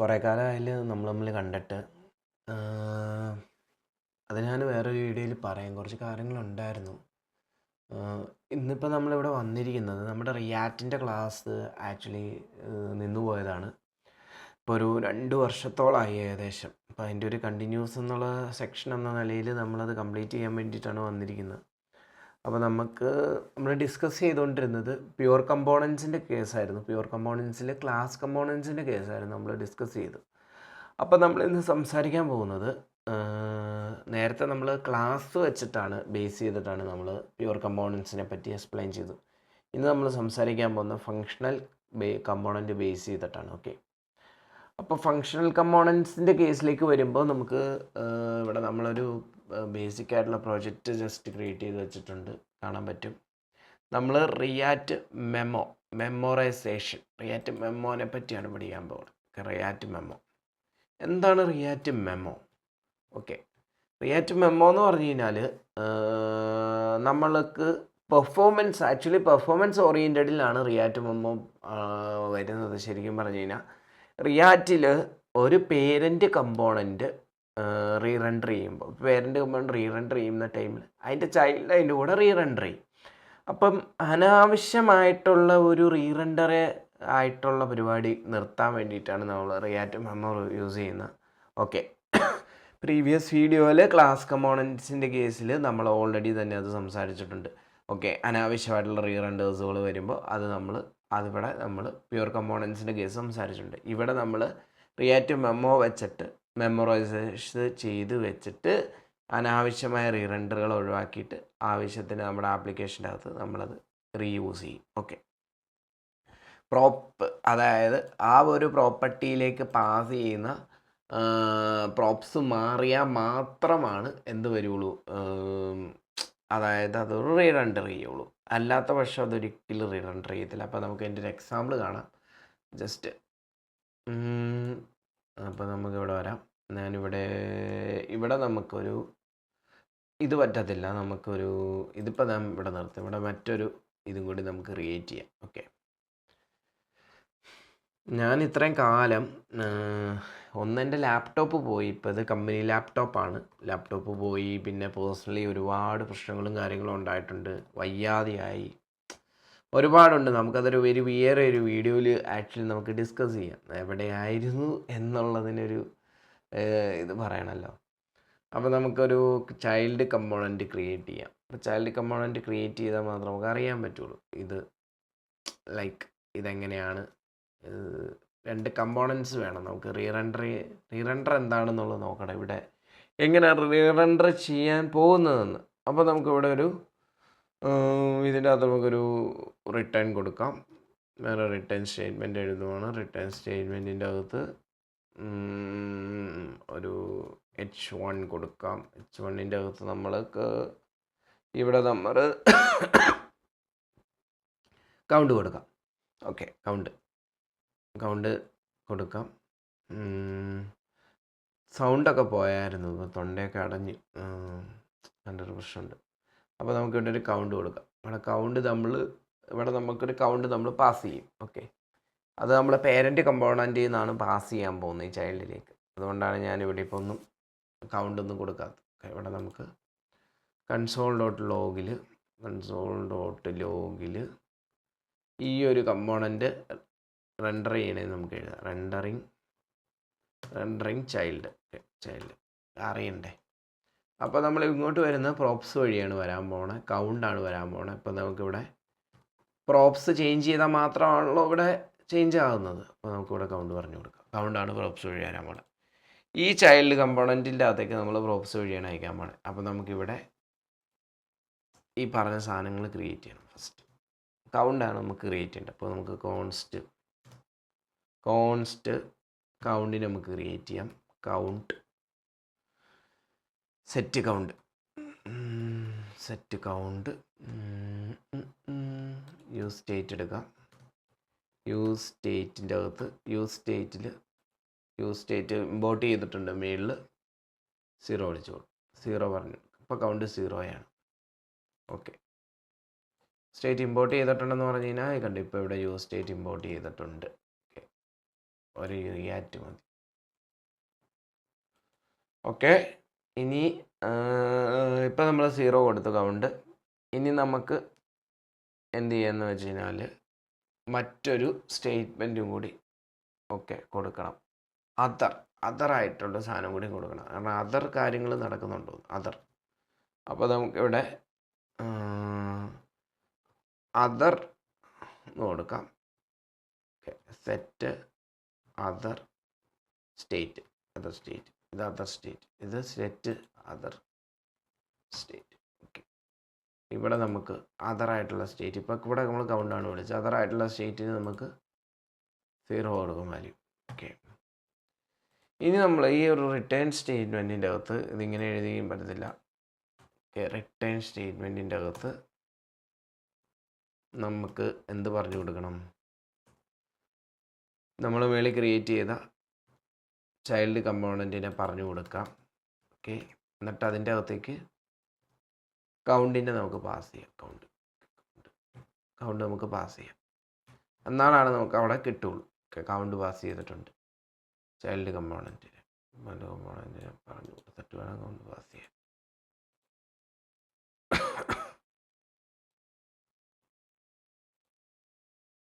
കുറേ കാലമായാൽ നമ്മൾ തമ്മിൽ കണ്ടിട്ട്. അത് ഞാൻ വേറൊരു വീഡിയോയിൽ പറയാം. കുറച്ച് കാര്യങ്ങളുണ്ടായിരുന്നു. ഇന്നിപ്പോൾ നമ്മളിവിടെ വന്നിരിക്കുന്നത് നമ്മുടെ റിയാക്റ്റിന്റെ ക്ലാസ് ആക്ച്വലി നിന്നു പോയതാണ്. ഇപ്പോൾ ഒരു രണ്ട് വർഷത്തോളമായി ഏകദേശം. അപ്പോൾ അതിന്റെ ഒരു കണ്ടിന്യൂസ് എന്നുള്ള സെക്ഷൻ എന്ന നിലയിൽ നമ്മളത് കംപ്ലീറ്റ് ചെയ്യാൻ വേണ്ടിയിട്ടാണ് വന്നിരിക്കുന്നത്. അപ്പോൾ നമുക്ക് നമ്മൾ ഡിസ്കസ് ചെയ്തുകൊണ്ടിരുന്നത് പ്യുവർ കമ്പോണൻസിന്റെ കേസായിരുന്നു പ്യുവർ കമ്പോണൻസിൽ ക്ലാസ് കമ്പോണൻസിന്റെ കേസായിരുന്നു നമ്മൾ ഡിസ്കസ് ചെയ്തു. അപ്പോൾ നമ്മൾ ഇന്ന് സംസാരിക്കാൻ പോകുന്നത് നേരത്തെ നമ്മൾ ക്ലാസ് വെച്ചിട്ടാണ് ബേസ് ചെയ്തിട്ടാണ് നമ്മൾ പ്യുവർ കമ്പോണൻസിനെ പറ്റി എക്സ്പ്ലെയിൻ ചെയ്തു ഇന്ന് നമ്മൾ സംസാരിക്കാൻ പോകുന്ന ഫങ്ഷണൽ ബേ കമ്പോണന്റ് ബേസ് ചെയ്തിട്ടാണ് ഓക്കെ അപ്പോൾ ഫങ്ഷണൽ കമ്പോണൻസിന്റെ കേസിലേക്ക് വരുമ്പോൾ നമുക്ക് ഇവിടെ നമ്മളൊരു ബേസിക് ആയിട്ടുള്ള പ്രോജക്റ്റ് ജസ്റ്റ് ക്രിയേറ്റ് ചെയ്ത് വെച്ചിട്ടുണ്ട്. കാണാൻ പറ്റും. നമ്മൾ റിയാറ്റ് മെമ്മോ മെമ്മോറൈസേഷൻ റിയാറ്റ് മെമ്മോനെ പറ്റിയാണ് പഠിക്കാൻ പോകുന്നത്. റിയാറ്റ് മെമ്മോ എന്താണ് React memo okay React memo എന്ന് പറഞ്ഞു കഴിഞ്ഞാൽ നമ്മൾക്ക് പെർഫോമൻസ് ആക്ച്വലി പെർഫോമൻസ് ഓറിയന്റഡിലാണ് റിയാറ്റ് മെമ്മോ വരുന്നത് ശരിക്കും പറഞ്ഞു കഴിഞ്ഞാൽ. റിയാറ്റിൽ ഒരു പേരന്റ് കമ്പോണന്റ് റീ റെൻഡർ ചെയ്യുമ്പോൾ. പേരന്റ് കമ്പോണന്റ് റീ റെൻഡർ ചെയ്യുന്ന ടൈമിൽ അതിന്റെ ചൈൽഡ് അതിന്റെ കൂടെ റീ റെൻഡർ ചെയ്യും. അപ്പം അനാവശ്യമായിട്ടുള്ള ഒരു റീ ആയിട്ടുള്ള പരിപാടി നിർത്താൻ വേണ്ടിയിട്ടാണ് നമ്മൾ റിയാക്റ്റ് മെമ്മോ യൂസ് ചെയ്യുന്നത് ഓക്കെ പ്രീവിയസ് വീഡിയോയിൽ ക്ലാസ് കമ്പോണൻസിന്റെ കേസിൽ നമ്മൾ ഓൾറെഡി തന്നെ അത് സംസാരിച്ചിട്ടുണ്ട്. ഓക്കെ അനാവശ്യമായിട്ടുള്ള റീ റെൻഡേഴ്സുകൾ വരുമ്പോൾ അത് നമ്മൾ അതിവിടെ നമ്മൾ പ്യുവർ കമ്പോണൻസിന്റെ കേസ് സംസാരിച്ചിട്ടുണ്ട്. ഇവിടെ നമ്മൾ റിയാക്റ്റ് മെമ്മോ വെച്ചിട്ട് മെമ്മറൈസേഷൻ ചെയ്ത് വെച്ചിട്ട് അനാവശ്യമായ റീറെൻഡറുകൾ ഒഴിവാക്കിയിട്ട് ആവശ്യത്തിന് നമ്മുടെ ആപ്ലിക്കേഷന്റെ അകത്ത് നമ്മളത് റീയൂസ് ചെയ്യും. ഓക്കെ പ്രോപ്പ് അതായത് ആ ഒരു പ്രോപ്പർട്ടിയിലേക്ക് പാസ് ചെയ്യുന്ന പ്രോപ്സ് മാറിയാൽ മാത്രമാണ് എന്ത് വരുള്ളൂ? അതായത് അത് റീറണ്ടർ ചെയ്യുള്ളൂ. അല്ലാത്ത പക്ഷം അതൊരിക്കലും റീറണ്ടർ ചെയ്യത്തില്ല. അപ്പോൾ നമുക്ക് എന്റെ ഒരു എക്സാമ്പിൾ കാണാം. ജസ്റ്റ് അപ്പോൾ നമുക്കിവിടെ വരാം. ഞാനിവിടെ ഇവിടെ നമുക്കൊരു ഇത് പറ്റത്തില്ല. നമുക്കൊരു ഇതിപ്പോൾ ഞാൻ ഇവിടെ നിർത്തും. ഇവിടെ മറ്റൊരു ഇതും കൂടി നമുക്ക് ക്രിയേറ്റ് ചെയ്യാം. ഓക്കെ ഞാൻ ഇത്രയും കാലം ഒന്നെന്റെ ലാപ്ടോപ്പ് പോയി. ഇപ്പോൾ ഇത് കമ്പനി ലാപ്ടോപ്പാണ് ലാപ്ടോപ്പ് പോയി. പിന്നെ പേഴ്സണലി ഒരുപാട് പ്രശ്നങ്ങളും കാര്യങ്ങളും ഉണ്ടായിട്ടുണ്ട്. വയ്യാതെയായി. ഒരുപാടുണ്ട്. നമുക്കതൊരു ഒരു വേറെ ഒരു വീഡിയോയിൽ ആക്ച്വലി നമുക്ക് ഡിസ്കസ് ചെയ്യാം. എവിടെയായിരുന്നു എന്നുള്ളതിനൊരു ഇത് പറയണമല്ലോ അപ്പോൾ നമുക്കൊരു ചൈൽഡ് കമ്പോണന്റ് ക്രിയേറ്റ് ചെയ്യാം. അപ്പോൾ ചൈൽഡ് കമ്പോണന്റ് ക്രിയേറ്റ് ചെയ്താൽ മാത്രം നമുക്ക് അറിയാൻ പറ്റുള്ളൂ ഇത് ലൈക്ക് ഇതെങ്ങനെയാണ്. രണ്ട് കമ്പോണൻസ് വേണം. നമുക്ക് റീറെൻഡർ റീറെൻഡർ എന്താണെന്നുള്ളത് നോക്കണം ഇവിടെ. എങ്ങനെ റീറെൻഡർ ചെയ്യാൻ പോകുന്നതെന്ന്. അപ്പോൾ നമുക്കിവിടെ ഒരു ഇതിന്റെ അകത്ത് നമുക്കൊരു റിട്ടേൺ കൊടുക്കാം. വേറെ റിട്ടേൺ സ്റ്റേറ്റ്മെന്റ് എഴുതുവാണ്. റിട്ടേൺ സ്റ്റേറ്റ്മെന്റിന്റെ അകത്ത് ഒരു എച്ച് വൺ കൊടുക്കാം. എച്ച് വണ്ണിന്റെ അകത്ത് നമ്മൾക്ക് ഇവിടെ നമ്മൾ കൗണ്ട് കൊടുക്കാം. ഓക്കെ കൗണ്ട് കൗണ്ട് കൊടുക്കാം. സൗണ്ടൊക്കെ പോയായിരുന്നു. തൊണ്ടയൊക്കെ അടഞ്ഞ് നല്ലൊരു പ്രശ്നമുണ്ട് അപ്പോൾ നമുക്ക് ഇവിടെ ഒരു കൗണ്ട് കൊടുക്കാം. ഇവിടെ കൗണ്ട് നമ്മൾ ഇവിടെ നമുക്കൊരു കൗണ്ട് നമ്മൾ പാസ് ചെയ്യും. ഓക്കെ അത് നമ്മൾ പേരന്റ് കമ്പോണന്റിൽ നിന്നാണ് പാസ് ചെയ്യാൻ പോകുന്നത് ഈ ചൈൽഡിലേക്ക് അതുകൊണ്ടാണ് ഞാൻ ഇവിടെ ഇപ്പോൾ ഒന്നും കൗണ്ട് ഒന്നും കൊടുക്കാത്തത്. ഇവിടെ നമുക്ക് കൺസോൾ ഡോട്ട് ലോഗിൽ കൺസോൾ ഡോട്ട് ലോഗിൽ ഈ ഒരു കമ്പോണന്റ് റെൻഡർ ചെയ്യണേ നമുക്ക് എഴുതാം. റെൻഡറിങ് റെൻഡറിങ് ചൈൽഡ് ചൈൽഡ് അറിയണ്ടേ? അപ്പോൾ നമ്മൾ ഇങ്ങോട്ട് വരുന്ന പ്രോപ്സ് വഴിയാണ് വരാൻ പോണത് കൗണ്ടാണ് വരാൻ പോണത് ഇപ്പോൾ നമുക്കിവിടെ പ്രോപ്സ് ചേഞ്ച് ചെയ്താൽ മാത്രമാണല്ലോ ഇവിടെ ചേഞ്ച് ആകുന്നത് അപ്പോൾ നമുക്കിവിടെ കൗണ്ട് പറഞ്ഞു കൊടുക്കാം. കൗണ്ടാണ് പ്രോപ്സ് വഴി വരാൻ ഈ ചൈൽഡ് കമ്പോണന്റിന്റെ അകത്തേക്ക് നമ്മൾ പ്രോപ്സ് വഴിയാണ് അയക്കാൻ പോണത്. അപ്പോൾ നമുക്കിവിടെ ഈ പറഞ്ഞ സാധനങ്ങൾ ക്രിയേറ്റ് ചെയ്യണം ഫസ്റ്റ് കൗണ്ടാണ് നമുക്ക് ക്രിയേറ്റ് ചെയ്യേണ്ടത്. അപ്പോൾ നമുക്ക് കോൺസ്റ്റ് കോൺസ്റ്റ് കൗണ്ടിന് നമുക്ക് ക്രിയേറ്റ് ചെയ്യാം. Count set count set count use state എടുക്കാം. യൂസ് സ്റ്റേറ്റിന്റെ അകത്ത് യൂസ് സ്റ്റേറ്റിൽ യൂസ് സ്റ്റേറ്റ് ഇമ്പോർട്ട് ചെയ്തിട്ടുണ്ട് മേളിൽ സീറോ വിളിച്ചു സീറോ പറഞ്ഞു. അപ്പോൾ കൗണ്ട് സീറോയാണ് ഓക്കെ സ്റ്റേറ്റ് ഇമ്പോർട്ട് ചെയ്തിട്ടുണ്ടെന്ന് പറഞ്ഞു കഴിഞ്ഞാൽ കണ്ടു ഇപ്പോൾ ഇവിടെ യൂസ് സ്റ്റേറ്റ് ഇമ്പോർട്ട് ചെയ്തിട്ടുണ്ട്. ഓക്കെ ഒരു റിയാറ്റ് മതി. ഓക്കെ ഇനി ഇപ്പം നമ്മൾ സീറോ കൊടുത്തു കൗണ്ട് ഇനി നമുക്ക് എന്ത് ചെയ്യാന്ന് വെച്ച് കഴിഞ്ഞാൽ മറ്റൊരു സ്റ്റേറ്റ്മെന്റും കൂടി ഓക്കെ കൊടുക്കണം. അതർ അതർ ആയിട്ടുള്ള സാധനം കൂടി കൊടുക്കണം. കാരണം അതർ കാര്യങ്ങൾ നടക്കുന്നുണ്ടോ? അതർ അപ്പോൾ നമുക്കിവിടെ അതർ എന്ന് കൊടുക്കാം. Set other state other state ഇത് അതർ സ്റ്റേറ്റ് ഇത് സെറ്റ് അതർ സ്റ്റേറ്റ് ഇവിടെ നമുക്ക് അതറായിട്ടുള്ള സ്റ്റേറ്റ് ഇപ്പോൾ ഇവിടെ നമ്മൾ കൗണ്ട് ആണ് വിളിച്ചത്. അതറായിട്ടുള്ള സ്റ്റേറ്റിന് നമുക്ക് സീറോ കൊടുക്കും വാല്യൂ ഓക്കെ ഇനി നമ്മൾ ഈ ഒരു റിട്ടേൺ സ്റ്റേറ്റ്മെന്റിന്റെ അകത്ത് ഇതിങ്ങനെ എഴുതിയും പറ്റത്തില്ല. ഓക്കെ റിട്ടേൺ സ്റ്റേറ്റ്മെന്റിന്റെ അകത്ത് നമുക്ക് എന്ത് പറഞ്ഞു കൊടുക്കണം? നമ്മൾ മേളിൽ ക്രിയേറ്റ് ചെയ്ത ചൈൽഡ് കമ്പോണന്റിനെ പറഞ്ഞു കൊടുക്കാം. ഓക്കെ എന്നിട്ട് അതിന്റെ അകത്തേക്ക് കൗണ്ടിന്റെ നമുക്ക് പാസ് ചെയ്യാം. കൗണ്ട് കൗണ്ട് നമുക്ക് പാസ് ചെയ്യാം. എന്നാലാണ് നമുക്ക് അവിടെ കിട്ടുള്ളൂ. കൗണ്ട് പാസ് ചെയ്തിട്ടുണ്ട്. ചൈൽഡ് കമ്പോണന്റിന് ചൈൽഡ് കമ്പോണന്റിന് പറഞ്ഞു കൊടുത്തിട്ട് വേണം കൗണ്ട് പാസ് ചെയ്യാൻ.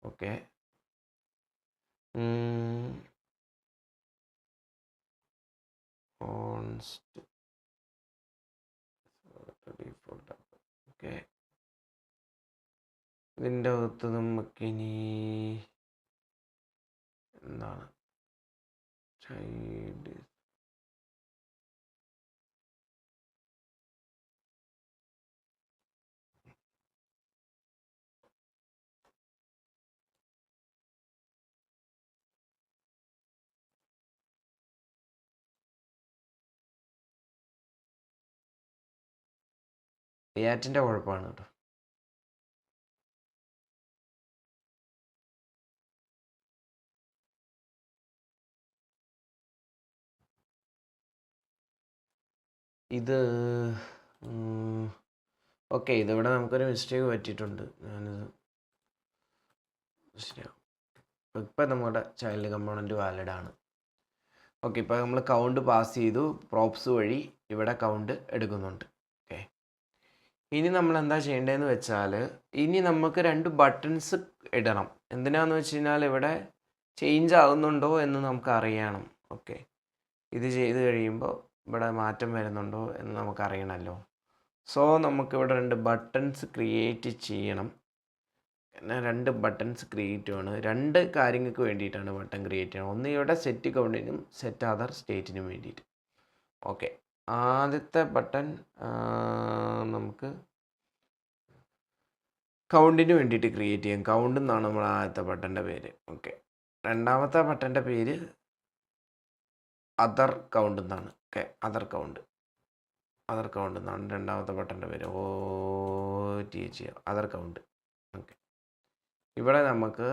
ഓക്കെ. കോൺസ്റ്റ് ഡിഫോൾട്ട് ഓക്കെ ഇതിന്റെ അകത്ത് നമുക്കിനി എന്താണ്? ചൈൽഡ് റിയാക്റ്റിന്റെ കുഴപ്പമാണ് കേട്ടോ. ഇത് ഓക്കെ ഇതിവിടെ നമുക്കൊരു മിസ്റ്റേക്ക് പറ്റിയിട്ടുണ്ട്. ഞാനിത് ശരിയാവും ഇപ്പം നമ്മുടെ ചൈൽഡ് കമ്പോണന്റ് വാലിഡ് ആണ്. ഓക്കെ ഇപ്പോൾ നമ്മൾ കൗണ്ട് പാസ് ചെയ്തു. പ്രോപ്സ് വഴി ഇവിടെ കൗണ്ട് എടുക്കുന്നുണ്ട്. ഓക്കെ. ഇനി നമ്മൾ എന്താ ചെയ്യേണ്ടതെന്ന് വെച്ചാൽ ഇനി നമുക്ക് രണ്ട് ബട്ടൺസ് ഇടണം. എന്തിനാന്ന് വെച്ച് കഴിഞ്ഞാൽ ഇവിടെ ചേഞ്ച് ആകുന്നുണ്ടോ എന്ന് നമുക്ക് അറിയണം. ഓക്കെ. ഇത് ചെയ്ത് കഴിയുമ്പോൾ ഇവിടെ മാറ്റം വരുന്നുണ്ടോ എന്ന് നമുക്കറിയണമല്ലോ. സോ നമുക്കിവിടെ രണ്ട് ബട്ടൺസ് ക്രിയേറ്റ് ചെയ്യണം. പിന്നെ രണ്ട് ബട്ടൺസ് ക്രിയേറ്റ് ആണ് രണ്ട് കാര്യങ്ങൾക്ക് വേണ്ടിയിട്ടാണ് ബട്ടൺ ക്രിയേറ്റ് ചെയ്യണം ഒന്ന് ഇവിടെ സെറ്റ് കൗണ്ടിനും സെറ്റ് അതർ സ്റ്റേറ്റിനും വേണ്ടിയിട്ട്. ഓക്കെ ആദ്യത്തെ ബട്ടൺ നമുക്ക് കൗണ്ടിന് വേണ്ടിയിട്ട് ക്രിയേറ്റ് ചെയ്യാം. കൗണ്ട് എന്നാണ് നമ്മൾ ആദ്യത്തെ ബട്ടന്റെ പേര്. ഓക്കെ രണ്ടാമത്തെ ബട്ടന്റെ പേര് അതർ കൗണ്ട് എന്നാണ്. Okay other count other count എന്നാണ് രണ്ടാമത്തെ ബട്ടന്റെ പേര്. O T H other count okay ഇവിടെ നമുക്ക്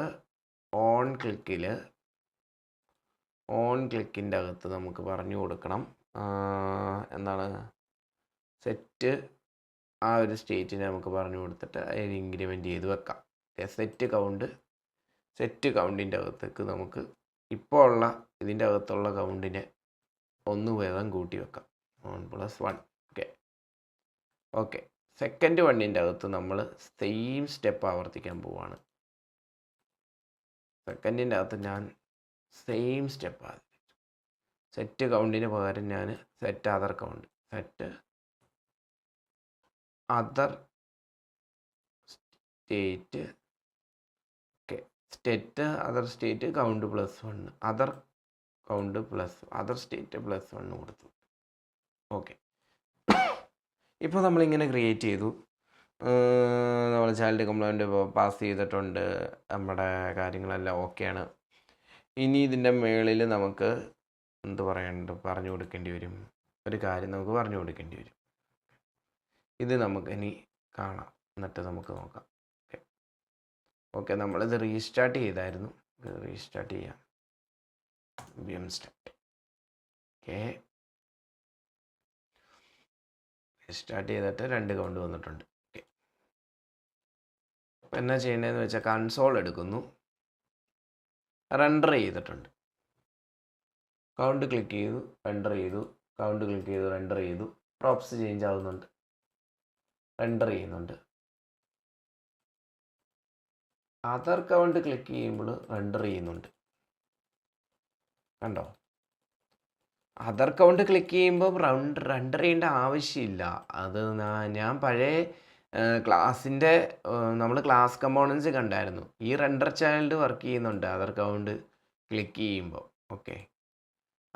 ഓൺ ക്ലിക്കിൽ ഓൺ ക്ലിക്കിന്റെ അകത്ത് നമുക്ക് പറഞ്ഞു കൊടുക്കണം. എന്താണ്? സെറ്റ് ആ ഒരു സ്റ്റേറ്റിനെ നമുക്ക് പറഞ്ഞു കൊടുത്തിട്ട് അതിന് ഇൻക്രിമെന്റ് ചെയ്ത് വെക്കാം. സെറ്റ് കൗണ്ട് സെറ്റ് കൗണ്ടിന്റെ അകത്തേക്ക് നമുക്ക് ഇപ്പോൾ ഉള്ള ഇതിന്റെ അകത്തുള്ള കൗണ്ടിനെ ഒന്ന് വീതം കൂട്ടി വെക്കാം. One plus one okay okay second വണ്ണിന്റെ അകത്ത് നമ്മൾ സെയിം സ്റ്റെപ്പ് ആവർത്തിക്കാൻ പോവാണ്. സെക്കൻഡിന്റെ അകത്ത് ഞാൻ സെയിം സ്റ്റെപ്പ് ആവർത്തിച്ചു. സെറ്റ് കൗണ്ടിന് പകരം ഞാൻ set other count set other state okay state other state count plus one other count plus other state plus one കൊടുത്തു. ഓക്കെ ഇപ്പോൾ നമ്മളിങ്ങനെ ക്രിയേറ്റ് ചെയ്തു. നമ്മൾ ചൈൽഡ് കംപ്ലൈന്റ് പാസ് ചെയ്തിട്ടുണ്ട്. നമ്മുടെ കാര്യങ്ങളെല്ലാം ഓക്കെയാണ് ഇനി ഇതിന്റെ മേളിൽ നമുക്ക് എന്ത് പറയണ്ട പറഞ്ഞു കൊടുക്കേണ്ടി വരും. ഒരു കാര്യം നമുക്ക് പറഞ്ഞു കൊടുക്കേണ്ടി വരും. ഇത് നമുക്ക് ഇനി കാണാം. എന്നിട്ട് നമുക്ക് നോക്കാം. ഓക്കെ ഓക്കെ നമ്മളിത് റീസ്റ്റാർട്ട് ചെയ്തായിരുന്നു. റീസ്റ്റാർട്ട് ചെയ്യാം. എം സ്റ്റാർട്ട് ഓക്കെ സ്റ്റാർട്ട് ചെയ്തിട്ട് രണ്ട് കൗണ്ട് വന്നിട്ടുണ്ട്. ഓക്കെ. അപ്പം എന്നാ ചെയ്യേണ്ടതെന്ന് വെച്ചാൽ കൺസോൾ എടുക്കുന്നു. റെൻഡർ ചെയ്തിട്ടുണ്ട്. കൗണ്ട് ക്ലിക്ക് ചെയ്തു റെൻഡർ ചെയ്തു കൗണ്ട് ക്ലിക്ക് ചെയ്തു റെൻഡർ ചെയ്തു. പ്രോപ്സ് ചേഞ്ച് ആവുന്നുണ്ട്. റെൻഡർ ചെയ്യുന്നുണ്ട്. അതർ കൗണ്ട് ക്ലിക്ക് ചെയ്യുമ്പോൾ റെൻഡർ ചെയ്യുന്നുണ്ട്. കണ്ടോ? അതർ കൗണ്ട് ക്ലിക്ക് ചെയ്യുമ്പോൾ റൗണ്ട് റണ്ടർ ചെയ്യേണ്ട ആവശ്യമില്ല. അത് ഞാൻ പഴയ ക്ലാസ്സിന്റെ നമ്മൾ ക്ലാസ് കമ്പോണൻസ് കണ്ടായിരുന്നു. ഈ റണ്ടർ ചൈൽഡ് വർക്ക് ചെയ്യുന്നുണ്ട് അതർ കൗണ്ട് ക്ലിക്ക് ചെയ്യുമ്പോൾ ഓക്കെ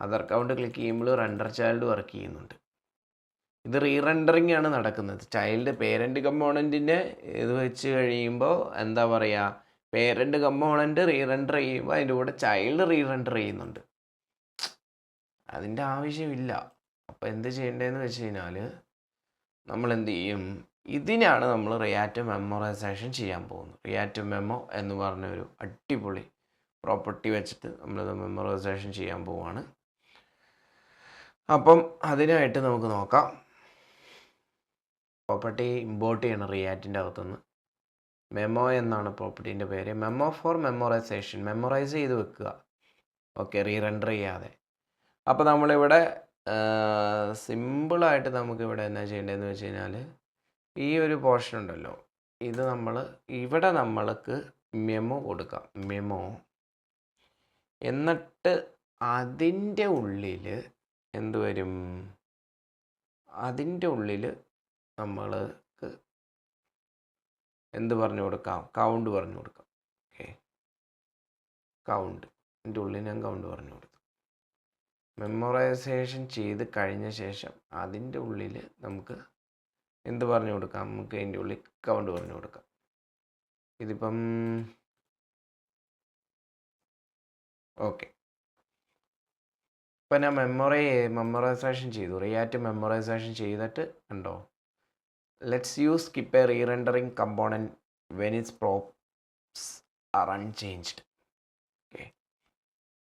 അതർ കൗണ്ട് ക്ലിക്ക് ചെയ്യുമ്പോൾ റണ്ടർ ചൈൽഡ് വർക്ക് ചെയ്യുന്നുണ്ട്. ഇത് റീ റെൻഡറിങ് ആണ് നടക്കുന്നത്. ചൈൽഡ് പേരന്റ് കമ്പോണന്റിന്റെ ഇത് വെച്ച് കഴിയുമ്പോൾ എന്താ പറയുക പേരന്റ് കമ്പോണന്റ് റീ റെൻഡർ ചെയ്യുമ്പോൾ അതിന്റെ കൂടെ ചൈൽഡ് റീ റെൻഡർ ചെയ്യുന്നുണ്ട്. അതിന്റെ ആവശ്യമില്ല. അപ്പോൾ എന്ത് ചെയ്യേണ്ടതെന്ന് വെച്ച് കഴിഞ്ഞാൽ നമ്മൾ എന്ത് ചെയ്യും ഇതിനാണ് നമ്മൾ റിയാറ്റ് മെമ്മോറൈസേഷൻ ചെയ്യാൻ പോകുന്നത്. റിയാറ്റ് മെമ്മോ എന്ന് പറഞ്ഞ ഒരു അടിപൊളി പ്രോപ്പർട്ടി വെച്ചിട്ട് നമ്മളത് മെമ്മോറൈസേഷൻ ചെയ്യാൻ പോവുകയാണ് അപ്പം അതിനായിട്ട് നമുക്ക് നോക്കാം. പ്രോപ്പർട്ടി ഇമ്പോർട്ട് ചെയ്യണം റിയാറ്റിന്റെ അകത്തുനിന്ന്. മെമ്മോ എന്നാണ് പ്രോപ്പർട്ടീന്റെ പേര്. മെമ്മോ ഫോർ മെമ്മോറൈസേഷൻ മെമ്മറൈസ് ചെയ്ത് വെക്കുക. ഓക്കെ റീറെൻഡർ ചെയ്യാതെ. അപ്പോൾ നമ്മളിവിടെ സിമ്പിളായിട്ട് നമുക്കിവിടെ എന്നാ ചെയ്യേണ്ടതെന്ന് വെച്ച് കഴിഞ്ഞാൽ ഈ ഒരു പോർഷൻ ഉണ്ടല്ലോ. ഇത് നമ്മൾ ഇവിടെ നമ്മൾക്ക് മെമോ കൊടുക്കാം. മെമോ. എന്നിട്ട് അതിന്റെ ഉള്ളിൽ എന്തുവരും അതിന്റെ ഉള്ളിൽ നമ്മൾക്ക് എന്ത് പറഞ്ഞു കൊടുക്കാം? കൗണ്ട് പറഞ്ഞു കൊടുക്കാം. ഓക്കെ. കൗണ്ട്. എന്റെ ഉള്ളിൽ ഞാൻ കൗണ്ട് പറഞ്ഞു കൊടുത്തു മെമ്മറൈസേഷൻ ചെയ്ത് കഴിഞ്ഞ ശേഷം അതിന്റെ ഉള്ളിൽ നമുക്ക് എന്ത് പറഞ്ഞു കൊടുക്കാം? നമുക്ക് അതിന്റെ ഉള്ളിൽ കൗണ്ട് പറഞ്ഞു കൊടുക്കാം. ഇതിപ്പം ഓക്കെ. ഇപ്പം ഞാൻ മെമ്മറി മെമ്മറൈസേഷൻ ചെയ്തു. റിയാറ്റ് മെമ്മറൈസേഷൻ ചെയ്തിട്ട് ഉണ്ടോ lets use skip a rerendering component when its props are unchanged okay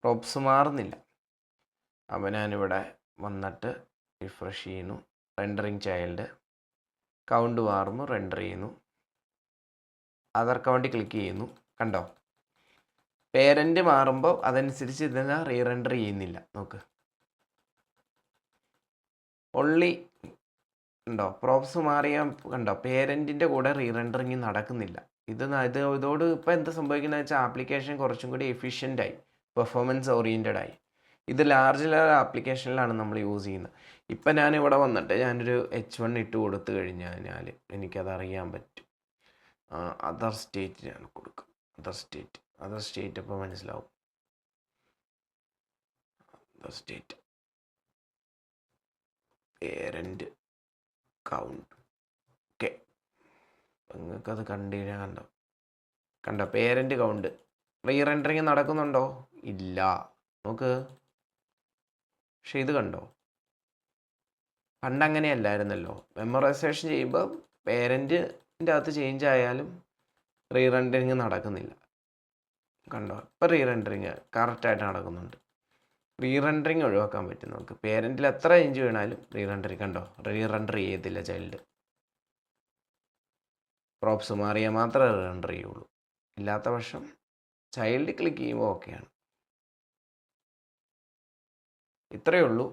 props മാറുന്നില്ല. അപ്പോൾ ഞാനിവിടെ വന്നിട്ട് റിഫ്രഷ് ചെയ്യുന്നു. റെൻഡറിങ് ചൈൽഡ് കൗണ്ട് മാറുന്നു റെൻഡർ ചെയ്യുന്നു. അതർ കൗണ്ടി ക്ലിക്ക് ചെയ്യുന്നു. കണ്ടോ? പേരന്റ് മാറുമ്പോൾ അതനുസരിച്ച് ഇതിനെ റീറെൻഡർ ചെയ്യുന്നില്ല. നോക്ക്. ഒള്ളി ഉണ്ടോ? പ്രോപ്സ് മാറിയ കണ്ടോ? പേരന്റിന്റെ കൂടെ റീറെൻഡറിങ് നടക്കുന്നില്ല. ഇത് ഇത് ഇതോട് ഇപ്പോൾ എന്താ സംഭവിക്കുന്നത് വെച്ചാൽ ആപ്ലിക്കേഷൻ കുറച്ചും കൂടി എഫിഷ്യന്റായി പെർഫോമൻസ് ഓറിയന്റഡ് ആയി. ഇത് ലാർജ് ലെവൽ ആപ്ലിക്കേഷനിലാണ് നമ്മൾ യൂസ് ചെയ്യുന്നത്. ഇപ്പം ഞാൻ ഇവിടെ വന്നിട്ട് ഞാനൊരു എച്ച് വൺ ഇട്ട് കൊടുത്തു കഴിഞ്ഞു കഴിഞ്ഞാൽ എനിക്കത് അറിയാൻ പറ്റും. അതർ സ്റ്റേറ്റ് ഞാൻ കൊടുക്കും. അതർ സ്റ്റേറ്റ് അതർ സ്റ്റേറ്റ് അപ്പോൾ മനസ്സിലാവും. Other state parent count okay നിങ്ങൾക്കത് കണ്ടു കഴിഞ്ഞാൽ കണ്ടോ? കണ്ടോ? പേരന്റ് കൗണ്ട് റീ റെൻഡറിങ് നടക്കുന്നുണ്ടോ? ഇല്ല. നോക്ക്. പക്ഷെ ഇത് കണ്ടോ? പണ്ടങ്ങനെ അല്ലായിരുന്നല്ലോ മെമ്മറൈസേഷൻ ചെയ്യുമ്പോൾ പേരന്റിന്റെ അകത്ത് ചേഞ്ച് ആയാലും റീ നടക്കുന്നില്ല. കണ്ടോ? ഇപ്പോൾ റീ റെൻഡറിങ് കറക്റ്റായിട്ട് നടക്കുന്നുണ്ട്. റീ ഒഴിവാക്കാൻ പറ്റും നമുക്ക്. പേരന്റിൽ എത്ര ചേഞ്ച് വീണാലും റീ കണ്ടോ? റീ ചെയ്യത്തില്ല ചൈൽഡ് പ്രോപ്സ് മാറിയാൽ മാത്രമേ റെൻഡർ ചെയ്യുള്ളൂ. ഇല്ലാത്ത പക്ഷം ചൈൽഡ് ക്ലിക്ക് ചെയ്യുമ്പോൾ ഓക്കെയാണ് ഇത്രയേ ഉള്ളൂ